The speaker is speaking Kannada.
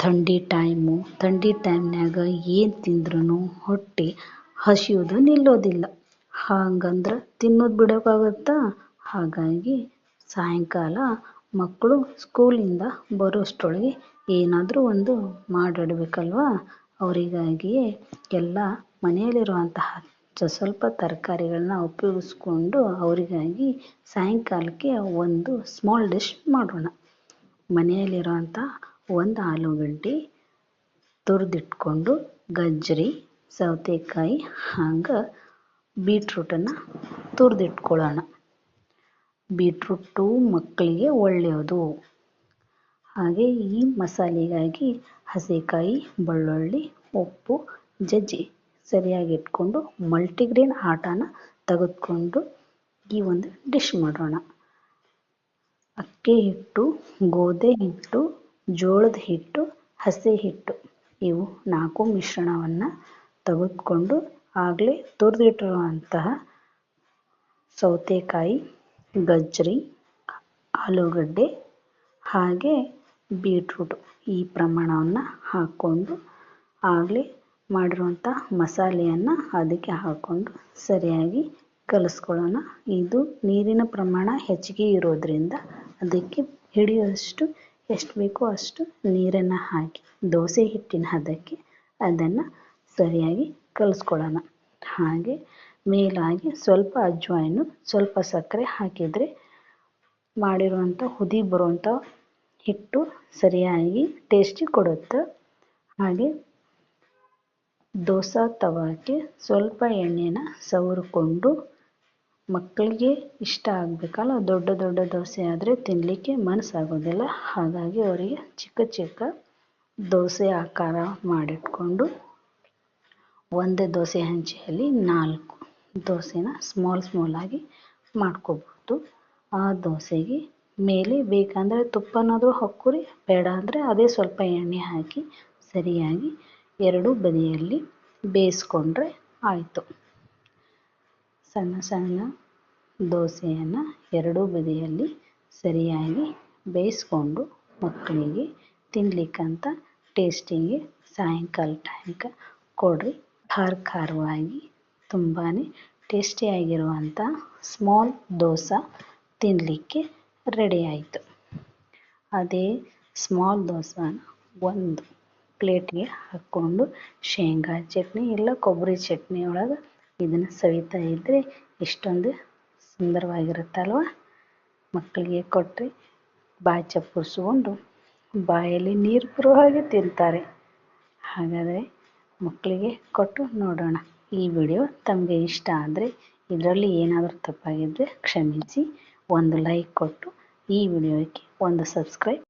ಥಂಡಿ ಟೈಮು, ಥಂಡಿ ಟೈಮ್ನ್ಯಾಗ ಏನು ತಿಂದ್ರೂ ಹೊಟ್ಟೆ ಹಸಿಯೋದು ನಿಲ್ಲೋದಿಲ್ಲ. ಹಾಗಂದ್ರೆ ತಿನ್ನೋದು ಬಿಡೋಕ್ಕಾಗುತ್ತಾ? ಹಾಗಾಗಿ ಸಾಯಂಕಾಲ ಮಕ್ಕಳು ಸ್ಕೂಲಿಂದ ಬರೋಷ್ಟರೊಳಗೆ ಏನಾದರೂ ಒಂದು ಮಾಡಿಡಬೇಕಲ್ವಾ? ಅವರಿಗಾಗಿಯೇ ಎಲ್ಲ ಮನೆಯಲ್ಲಿರುವಂತಹ ಸ್ವಲ್ಪ ತರಕಾರಿಗಳನ್ನ ಉಪಯೋಗಿಸ್ಕೊಂಡು ಅವರಿಗಾಗಿ ಸಾಯಂಕಾಲಕ್ಕೆ ಒಂದು ಸ್ಮಾಲ್ ಡಿಶ್ ಮಾಡೋಣ. ಮನೆಯಲ್ಲಿರುವಂಥ ಒಂದು ಆಲೂಗಡ್ಡೆ ತುರಿದಿಟ್ಕೊಂಡು ಗಜ್ಜರಿ, ಸೌತೆಕಾಯಿ, ಹಂಗೆ ಬೀಟ್ರೂಟನ್ನು ತುರಿದಿಟ್ಕೊಳ್ಳೋಣ. ಬೀಟ್ರೂಟು ಮಕ್ಕಳಿಗೆ ಒಳ್ಳೆಯದು. ಹಾಗೆ ಈ ಮಸಾಲೆಗಾಗಿ ಹಸಿಕಾಯಿ, ಬೆಳ್ಳುಳ್ಳಿ, ಉಪ್ಪು, ಜಜ್ಜಿ ಸರಿಯಾಗಿ ಇಟ್ಕೊಂಡು ಮಲ್ಟಿಗ್ರೇನ್ ಆಟಾನ ತೆಗೆದುಕೊಂಡು ಈ ಒಂದು ಡಿಶ್ ಮಾಡೋಣ. ಅಕ್ಕಿ ಹಿಟ್ಟು, ಗೋಧಿ ಹಿಟ್ಟು ಜೋಳದ ಹಿಟ್ಟು, ಹಸಿ ಹಿಟ್ಟು ಇವು ನಾಲ್ಕು ಮಿಶ್ರಣವನ್ನು ತೆಗೆದುಕೊಂಡು ಆಗಲೇ ತುರಿದಿಟ್ಟಿರುವಂತಹ ಸೌತೆಕಾಯಿ, ಗಜ್ಜರಿ, ಆಲೂಗಡ್ಡೆ ಹಾಗೆ ಬೀಟ್ರೂಟು ಈ ಪ್ರಮಾಣವನ್ನು ಹಾಕ್ಕೊಂಡು ಆಗಲೇ ಮಾಡಿರುವಂಥ ಮಸಾಲೆಯನ್ನು ಅದಕ್ಕೆ ಹಾಕ್ಕೊಂಡು ಸರಿಯಾಗಿ ಕಲಿಸ್ಕೊಳ್ಳೋಣ. ಇದು ನೀರಿನ ಪ್ರಮಾಣ ಹೆಚ್ಚಿಗೆ ಇರೋದರಿಂದ ಅದಕ್ಕೆ ಹಿಡಿಯುವಷ್ಟು ಎಷ್ಟು ಬೇಕೋ ಅಷ್ಟು ನೀರನ್ನು ಹಾಕಿ ದೋಸೆ ಹಿಟ್ಟಿನ ಹದಕ್ಕೆ ಅದನ್ನು ಸರಿಯಾಗಿ ಕಲಿಸ್ಕೊಳ್ಳೋಣ. ಹಾಗೆ ಮೇಲಾಗಿ ಸ್ವಲ್ಪ ಅಜ್ವಾಯಿನು ಸ್ವಲ್ಪ ಸಕ್ಕರೆ ಹಾಕಿದರೆ ಮಾಡಿರುವಂಥ ಹುದಿ ಬರುವಂಥ ಹಿಟ್ಟು ಸರಿಯಾಗಿ ಟೇಸ್ಟಿ ಕೊಡುತ್ತೆ. ಹಾಗೆ ದೋಸಾ ತವಾಕ್ಕೆ ಸ್ವಲ್ಪ ಎಣ್ಣೆನ ಸವರಿಕೊಂಡು ಮಕ್ಕಳಿಗೆ ಇಷ್ಟ ಆಗಬೇಕಲ್ಲ, ದೊಡ್ಡ ದೊಡ್ಡ ದೋಸೆ ಆದರೆ ತಿನ್ನಲಿಕ್ಕೆ ಮನಸ್ಸಾಗೋದಿಲ್ಲ. ಹಾಗಾಗಿ ಅವರಿಗೆ ಚಿಕ್ಕ ಚಿಕ್ಕ ದೋಸೆ ಆಕಾರ ಮಾಡಿಟ್ಕೊಂಡು ಒಂದೇ ದೋಸೆ ಹಂಚಿಯಲ್ಲಿ ನಾಲ್ಕು ದೋಸೆನ ಸ್ಮಾಲ್ ಸ್ಮಾಲ್ ಆಗಿ ಮಾಡ್ಕೋಬೋದು. ಆ ದೋಸೆಗೆ ಮೇಲೆ ಬೇಕಂದರೆ ತುಪ್ಪನಾದರೂ ಹಾಕ್ಕೊರಿ ಬೇಡ ಅಂದರೆ ಅದೇ ಸ್ವಲ್ಪ ಎಣ್ಣೆ ಹಾಕಿ ಸರಿಯಾಗಿ ಎರಡೂ ಬದಿಯಲ್ಲಿ ಬೇಯಿಸ್ಕೊಂಡ್ರೆ ಆಯಿತು. ಸಣ್ಣ ಸಣ್ಣ ದೋಸೆಯನ್ನು ಎರಡೂ ಬದಿಯಲ್ಲಿ ಸರಿಯಾಗಿ ಬೇಯಿಸ್ಕೊಂಡು ಮಕ್ಕಳಿಗೆ ತಿನ್ನಲಿಕ್ಕಂತ ಟೇಸ್ಟಿಗೆ ಸಾಯಂಕಾಲ ಟೈಮ್ಗೆ ಕೊಡಿರಿ. ಖಾರ ಖಾರವಾಗಿ ತುಂಬಾ ಟೇಸ್ಟಿಯಾಗಿರುವಂಥ ಸ್ಮಾಲ್ ದೋಸೆ ತಿನ್ನಲಿಕ್ಕೆ ರೆಡಿ ಆಯಿತು. ಅದೇ ಸ್ಮಾಲ್ ದೋಸೆನ ಒಂದು ಪ್ಲೇಟ್ಗೆ ಹಾಕ್ಕೊಂಡು ಶೇಂಗಾ ಚಟ್ನಿ ಇಲ್ಲ ಕೊಬ್ಬರಿ ಚಟ್ನಿ ಒಳಗೆ ಇದನ್ನು ಸವಿತಾ ಇದ್ದರೆ ಎಷ್ಟೊಂದು ಸುಂದರವಾಗಿರುತ್ತಲ್ವ? ಮಕ್ಕಳಿಗೆ ಕೊಟ್ಟರೆ ಬಾಯಿ ಚಪ್ಪರಿಸ್ಕೊಂಡು ಬಾಯಲ್ಲಿ ನೀರು ಬರೋ ಹಾಗೆ ತಿಂತಾರೆ. ಹಾಗಾದರೆ ಮಕ್ಕಳಿಗೆ ಕೊಟ್ಟು ನೋಡೋಣ. ಈ ವಿಡಿಯೋ ತಮಗೆ ಇಷ್ಟ ಆದರೆ ಇದರಲ್ಲಿ ಏನಾದರೂ ತಪ್ಪಾಗಿದ್ದರೆ ಕ್ಷಮಿಸಿ ಒಂದು ಲೈಕ್ ಕೊಟ್ಟು ಈ ವಿಡಿಯೋಕ್ಕೆ ಒಂದು ಸಬ್ಸ್ಕ್ರೈಬ್